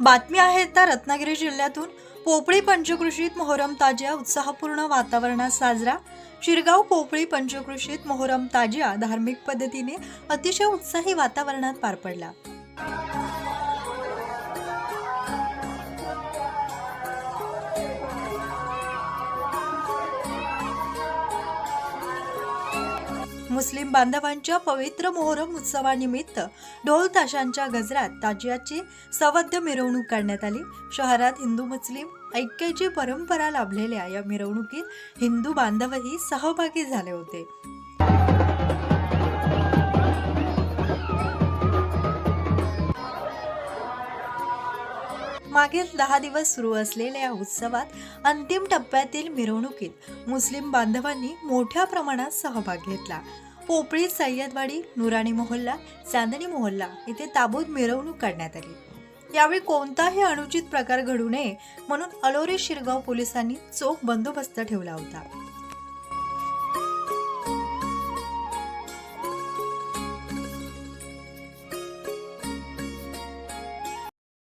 बातमी आहे तर रत्नागिरी जिल्ह्यातून पोपळी पंचकृषीत मोहरम ताजिया उत्साहपूर्ण वातावरणात साजरा. शिरगाव पोपळी पंचकृषीत मोहरम ताजिया धार्मिक पद्धतीने अतिशय उत्साही वातावरणात पार पडला. मुस्लिम बांधवांच्या पवित्र मोहरम उत्सवानिमित्त ढोल ताशांच्या गजरात ताजियाची सवद्य मिरवणूक काढण्यात आली. शहरात हिंदू मुस्लिम ऐक्याची परंपरा लाभलेल्या या मिरवणुकीत हिंदू बांधवही सहभागी झाले होते. मागील दहा दिवस सुरू असलेल्या या उत्सवात अंतिम टप्प्यातील मिरवणुकीत मुस्लिम बांधवांनी मोठ्या प्रमाणात सहभाग घेतला. पोपळी सय्यदवाडी नुराणी मोहल्ला चांदणी मोहल्ला इथे ताबूत मिरवणूक काढण्यात आली. यावेळी कोणताही अनुचित प्रकार घडू नये म्हणून अलोरे शिरगाव पोलिसांनी चोख बंदोबस्त ठेवला होता.